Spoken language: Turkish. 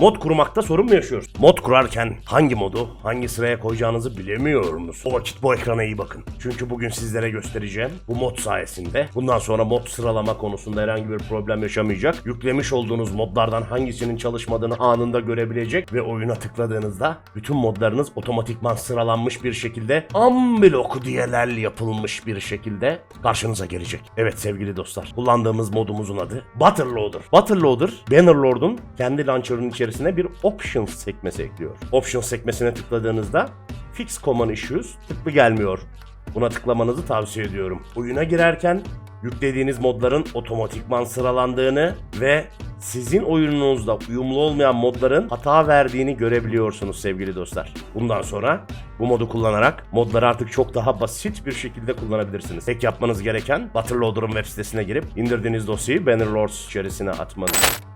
Mod kurmakta sorun mu yaşıyoruz? Mod kurarken hangi modu hangi sıraya koyacağınızı bilemiyor musunuz? O vakit bu ekrana iyi bakın. Çünkü bugün sizlere göstereceğim bu mod sayesinde bundan sonra mod sıralama konusunda herhangi bir problem yaşamayacak. Yüklemiş olduğunuz modlardan hangisinin çalışmadığını anında görebilecek ve oyuna tıkladığınızda bütün modlarınız otomatikman sıralanmış bir şekilde unblock diyeler yapılmış bir şekilde karşınıza gelecek. Evet sevgili dostlar kullandığımız modumuzun adı Butterloader. Butterloader Bannerlord'un kendi launcher'ın içerisine bir options sekmesi ekliyor. Options sekmesine tıkladığınızda Fix Common Issues tıklı gelmiyor. Buna tıklamanızı tavsiye ediyorum. Oyuna girerken yüklediğiniz modların otomatikman sıralandığını ve sizin oyununuzda uyumlu olmayan modların hata verdiğini görebiliyorsunuz sevgili dostlar. Bundan sonra bu modu kullanarak modları artık çok daha basit bir şekilde kullanabilirsiniz. Tek yapmanız gereken Butterloader'ın web sitesine girip indirdiğiniz dosyayı Bannerlords içerisine atmanız.